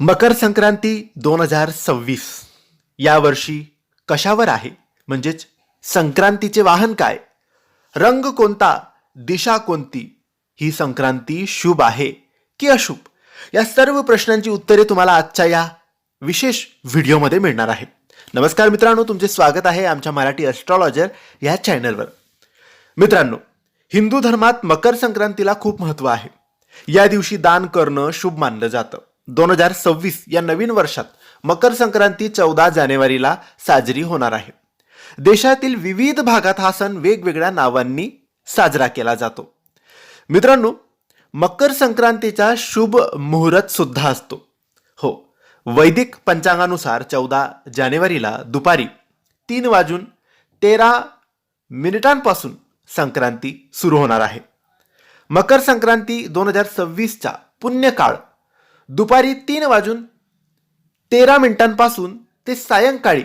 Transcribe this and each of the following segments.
मकर संक्रांती दोन हजार सव्वीस. यावर्षी कशावर आहे? म्हणजेच संक्रांतीचे वाहन काय? रंग कोणता? दिशा कोणती? ही संक्रांती शुभ आहे की अशुभ? या सर्व प्रश्नांची उत्तरे तुम्हाला आजच्या या विशेष व्हिडिओमध्ये मिळणार आहे नमस्कार मित्रांनो तुमचे स्वागत आहे आमच्या मराठी ॲस्ट्रॉलॉजर या चॅनलवर मित्रांनो हिंदू धर्मात मकर संक्रांतीला खूप महत्त्व आहे. या दिवशी दान करणं शुभ मानलं जातं. दोन हजार सव्वीस या नवीन वर्षात मकर संक्रांती चौदा जानेवारीला साजरी होणार आहे. देशातील विविध भागात हा सण वेगवेगळ्या नावांनी साजरा केला जातो. मित्रांनो मकर संक्रांतीचा शुभ मुहूर्त सुद्धा असतो. हो वैदिक पंचांगानुसार चौदा जानेवारीला दुपारी तीन वाजून तेरा मिनिटांपासून संक्रांती सुरू होणार आहे. मकर संक्रांती दोन हजार सव्वीसचा पुण्यकाळ दुपारी तीन वाजून तेरा मिनिटांपासून ते सायंकाळी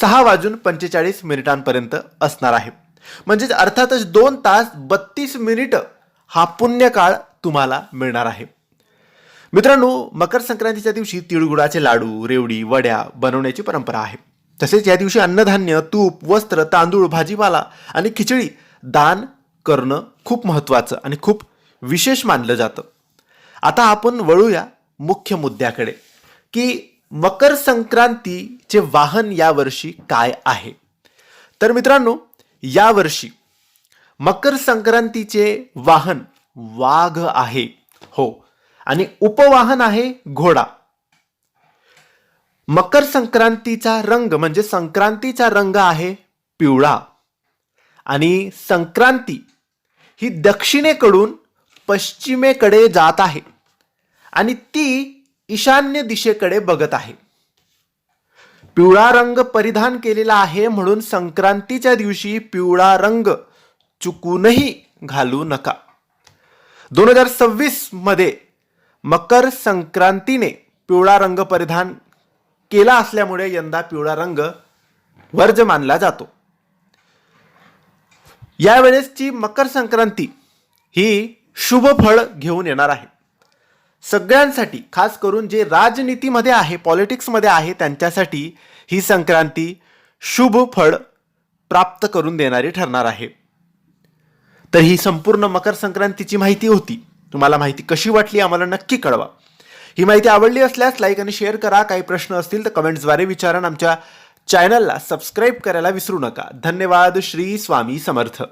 सहा वाजून पंचेचाळीस मिनिटांपर्यंत असणार आहे. म्हणजेच अर्थातच दोन तास बत्तीस मिनिटं हा पुण्यकाळ तुम्हाला मिळणार आहे. मित्रांनो मकर संक्रांतीच्या दिवशी तिळगुळाचे लाडू रेवडी वड्या बनवण्याची परंपरा आहे. तसेच या दिवशी अन्नधान्य तूप वस्त्र तांदूळ भाजीपाला आणि खिचडी दान करणं खूप महत्त्वाचं आणि खूप विशेष मानलं जातं. आता आपण वळूया मुख्य मुद्द्याकडे की मकर संक्रांतीचे वाहन यावर्षी काय आहे? तर मित्रांनो यावर्षी मकर संक्रांतीचे वाहन वाघ आहे हो. आणि उपवाहन आहे घोडा. मकर संक्रांतीचा रंग म्हणजे संक्रांतीचा रंग आहे पिवळा. आणि संक्रांती ही दक्षिणेकडून पश्चिमेकडे जात आहे. आणि ती ईशान्य दिशेकडे बघत आहे. पिवळा रंग परिधान केलेला आहे म्हणून संक्रांतीच्या दिवशी पिवळा रंग चुकूनही घालू नका. दोन हजार सव्वीसमध्ये मकर संक्रांतीने पिवळा रंग परिधान केला असल्यामुळे यंदा पिवळा रंग वर्ज मानला जातो. यावेळेसची मकर संक्रांती ही शुभ फळ घेऊन येणार आहे. सगळ्यांसाठी खास करून जे राजनीतीमध्ये आहे पॉलिटिक्समध्ये आहे त्यांच्यासाठी ही संक्रांती शुभ फळ प्राप्त करून देणारी ठरणार आहे. तर ही संपूर्ण मकर संक्रांतीची माहिती होती. तुम्हाला माहिती कशी वाटली आम्हाला नक्की कळवा. ही माहिती आवडली असल्यास लाईक आणि शेअर करा. काही प्रश्न असतील तर कमेंट्सद्वारे विचारा. आमच्या चॅनलला सबस्क्राईब करायला विसरू नका. धन्यवाद. श्री स्वामी समर्थ.